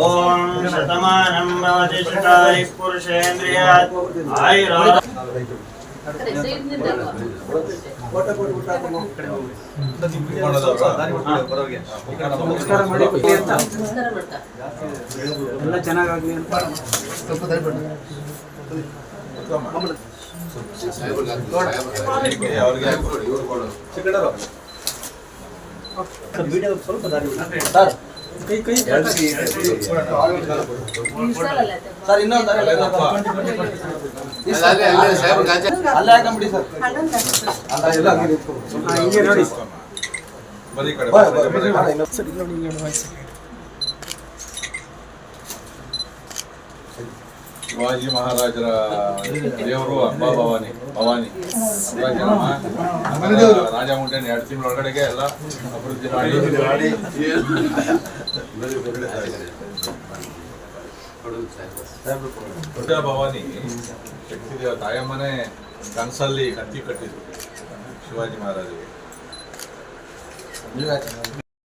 ಓಂ ಶತಮಾನಂ ಭವತಿ ಶತಾಯು ಪುರುಷೇಂದ್ರಿಯಾತ್ ಆಯುರಾದ ಎಲ್ಲ ಚೆನ್ನಾಗಾಗ್ಲಿ ಅಂತ. ಕೈ ಕೈ ಸರ್, ಇನ್ನೊಂದು ಅಲ್ಲೇ ಹಾಕೊಂಬಿಡಿ ಸರ್ ಅಲ್ಲ ಎಲ್ಲ ಹಂಗೆ ನೋಡಿ ಬರೀ ಕಡೆ ಇನ್ನೊಂದು. ಸರ್ ಹಿಂಗೆ ಶಿವಾಜಿ ಮಹಾರಾಜರ ದೇವರು ಅಂಬಾ ಭವಾನಿ ಭವಾನಿ. ರಾಜ ಮುಂಡೇನ್ ಎರಡು ತಿಂಗಳ ಒಳಗಡೆಗೆ ಎಲ್ಲ ಅಭಿವೃದ್ಧಿ ಮಾಡಿ. ದೊಡ್ಡ ಭವಾನಿ ಶಕ್ತಿದೇವ ತಾಯಮ್ಮನೇ ಕನಸಲ್ಲಿ ಕತ್ತಿ ಕಟ್ಟಿದ್ರು ಶಿವಾಜಿ ಮಹಾರಾಜರಿಗೆ.